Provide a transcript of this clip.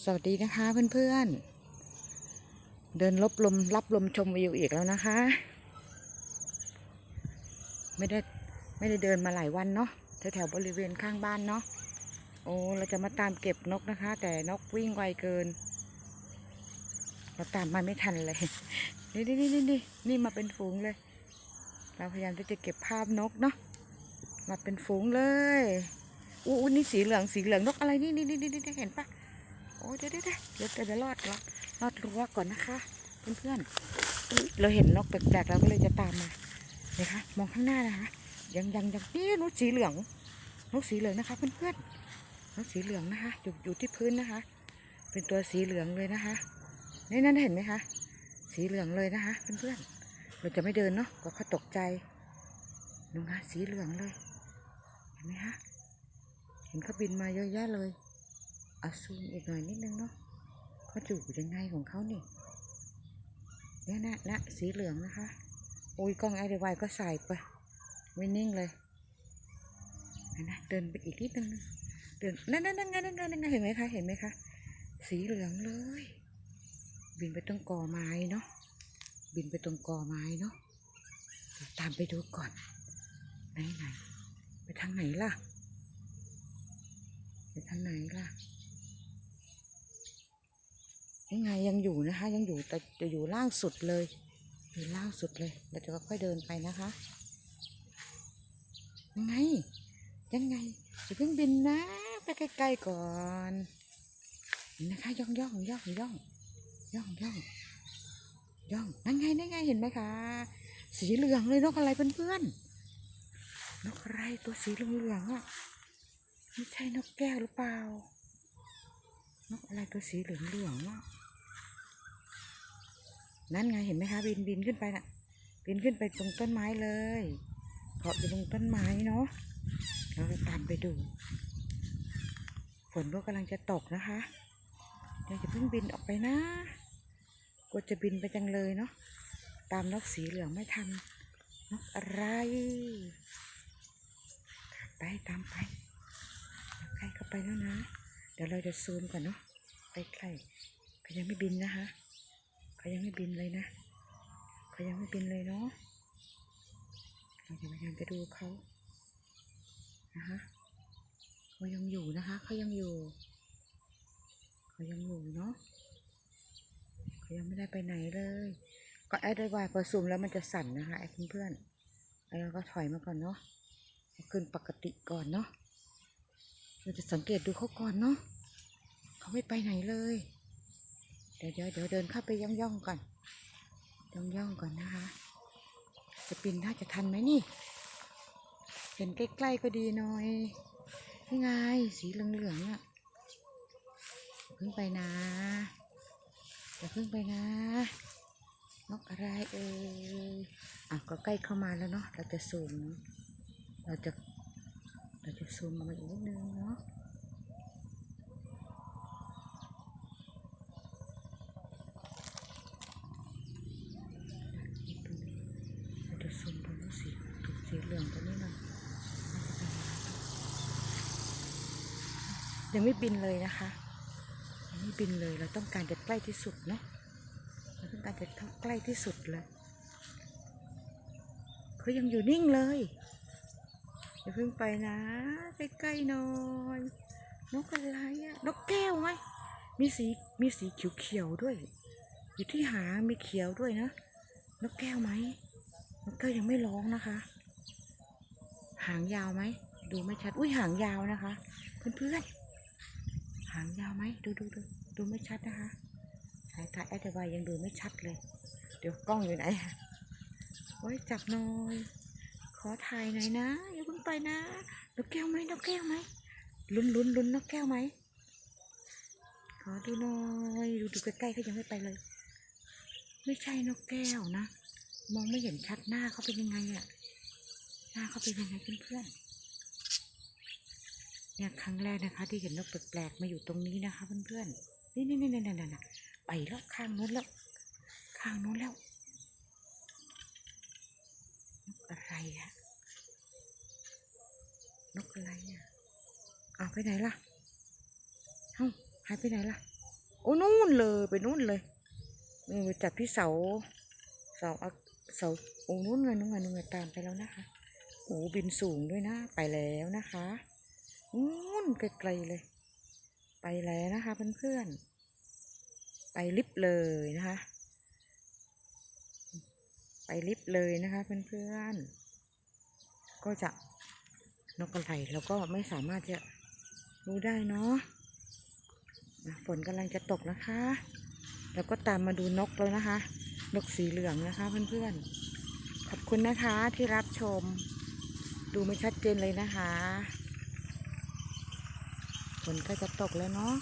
สวัสดีนะคะเพื่อนๆ เดินลบลมรับลมชมวิวอีกแล้วนะคะ ไม่ได้ไม่ได้เดินมาหลายวันเนาะแถวๆบริเวณข้างบ้านเนาะโอ้เราจะมาตามเก็บนกนะคะ แต่นกวิ่งไวเกิน เราตามมาไม่ทันเลยนี่นี่นี่นี่นี่นี่มาเป็นฝูงเลย เราพยายามที่จะเก็บภาพนกเนาะมาเป็นฝูงเลยอู้นี่สีเหลืองสีเหลืองนกอะไรนี่นี่นี่นี่เห็นปะ อ้ยเดี๋ยวเดี๋ยวเดี๋ยวเดี๋ยวเดี๋ยวรอดรอดรอดรั้วก่อนนะคะเพื่อนๆเราเห็นนกแปลกๆเราก็เลยจะตามมาเลยคะมองข้างหน้านะคะยังยังยังนี่นกสีเหลืองนกสีเหลืองนะคะ เพื่อนๆนกสีเหลืองนะคะ อยู่อยู่ที่พื้นนะคะ เป็นตัวสีเหลืองเลยนะคะนี่นั่นเห็นไหมคะสีเหลืองเลยนะคะเพื่อนๆเราจะไม่เดินเนาะก็เขาตกใจดูนะสีเหลืองเลยเห็นไหมคะเห็นเขาบินมาเยอะแยะเลย เอาซูมอีกหน่อยนิดนึงเนาะเขาจูบยังไงของเขานี่เนี่ยนะนะสีเหลืองนะคะ โอ้ยกล้องไอเดวายก็ใส่ไปไม่นิ่งเลยนะเดินไปอีกนิดนึงเดินนั่นนั่นนั่นไงนั่นไงนั่นไงเห็นไหมคะเห็นไหมคะสีเหลืองเลย บินไปตรงกอไม้เนาะบินไปตรงกอไม้เนาะตามไปดูก่อนไหนไหนไปทางไหนล่ะ ไปทางไหนล่ะ ยังไงยังอยู่นะคะ ยังอยู่แต่จะอยู่ล่างสุดเลยอยู่ล่างสุดเลยเราจะค่อยๆเดินไปนะคะยังไงยังไงจะเพิ่งบินนะไปใกล้ๆก่อนนี่นะคะย่องย่องย่องย่องย่องย่องย่องนั่นไงนั่นไงเห็นไหมคะสีเหลืองเลยนกอะไรเพื่อนๆนกอะไรตัวสีเหลืองๆอะไม่ใช่นกแก้วหรือเปล่านกอะไรตัวสีเหลืองๆอะ นั่นไงเห็นไหมคะบินบินขึ้นไปน่ะบินขึ้นไปตรงต้นไม้เลยเกาะอยู่ตรงต้นไม้เนาะเราตามไปดูฝนก็กำลังจะตกนะคะเดี๋ยวจะเพิ่งบินออกไปนะกลัวจะบินไปจังเลยเนาะตามนกสีเหลืองไม่ทันนกอะไรตามไปตามไปใกล้เข้าไปแล้วนะ เดี๋ยวเราจะซูมก่อนเนาะใกล้ๆเขายังไม่บินนะคะ เขายังไม่บินเลยนะเขายังไม่บินเลยเนาะเราจะพยายามไปดูเขานะคะเขายังอยู่นะคะเขายังอยู่เขายังอยู่เนาะเขายังไม่ได้ไปไหนเลย ก็แอดไวายพอซูมแล้วมันจะสั่นนะคะไอ้เพื่อนๆแล้วเราก็ถอยมาก่อนเนาะขึ้นปกติก่อนเนาะเราจะสังเกตดูเขาก่อนเนาะเขาไม่ไปไหนเลย ดี๋ยวเดี๋ยวเดี๋ยวเดินเข้าไปย่องย่องก่อนย่องย่องก่อนนะคะ จะปีนน่าจะทันไหมนี่ เห็นใกล้ๆก็ดีหน่อยนี่ไงสีเหลืองๆอะเพิ่งไปนะอย่าเพิ่งไปนะนกอะไรเอ่ยอะก็ใกล้เข้ามาแล้วเนาะเราจะซูมเราจะเราจะซูมมาอีกนิดนึงเนาะ เราจะซูมดูว่าสี ถูกสีเหลืองตัวนี้หน่อยยังไม่บินเลยนะคะยังไม่บินเลยเราต้องการจะใกล้ที่สุดเนาะเราต้องการจะใกล้ที่สุดเลยเขายังอยู่นิ่งเลยอย่าเพิ่งไปนะใกล้ๆหน่อยนกอะไรอะนกแก้วไหมมีสีมีสีเขียวๆด้วย อยู่ที่หางมีเขียวด้วยนะนกแก้วไหมนกแก้วยังไม่ร้องนะคะ หางยาวไหม ดูไม่ชัด อุ้ยหางยาวนะคะ เพื่อนๆ หางยาวไหม ดูดูดูดูไม่ชัดนะคะ สายตาแอดไวายยังดูไม่ชัดเลย เดี๋ยวกล้องอยู่ไหนโอ้ยจับหน่อย ขอถ่ายหน่อยนะอย่าเพิ่งไปนะนกแก้วไหมนกแก้วไหมลุ้นลุ้นลุ้นนกแก้วไหมขอดูหน่อยดูดูใกล้ๆเขายังไม่ไปเลย ไม่ใช่นกแก้วนะ มองไม่เห็นชัดหน้าเขาเป็นยังไงอะ หน้าเขาเป็นยังไงเพื่อนๆเนี่ยครั้งแรกนะคะ ที่เห็นนกแปลกๆมาอยู่ตรงนี้นะคะเพื่อนๆนี่นี่นี่นี่นี่นไปแล้วข้างนู้นแล้ว ข้างนู้นแล้วนกอะไรอะนกอะไรอะเอาไปไหนล่ะเอ้าหายไปไหนล่ะโอ้นู่นเลยไปนู่นเลยไปจับที่เสาเสาอะเสาโอ้นู่นไงนู่นไงนู่นไงตามไปแล้วนะคะ โอ้บินสูงด้วยนะ ไปแล้วนะคะนู่นไกลๆเลย ไปแล้วนะคะเพื่อนๆ ไปลิฟต์เลยนะคะ ไปลิฟต์เลยนะคะเพื่อนๆ ก็จะนกอะไรแล้วก็ไม่สามารถจะรู้ได้เนาะอะฝนกำลังจะตกนะคะ แล้วก็ตามมาดูนกแล้วนะคะ นกสีเหลืองนะคะเพื่อนๆ ขอบคุณนะคะที่รับชม ดูไม่ชัดเจนเลยนะคะ ฝนก็จะตกแล้วเนาะ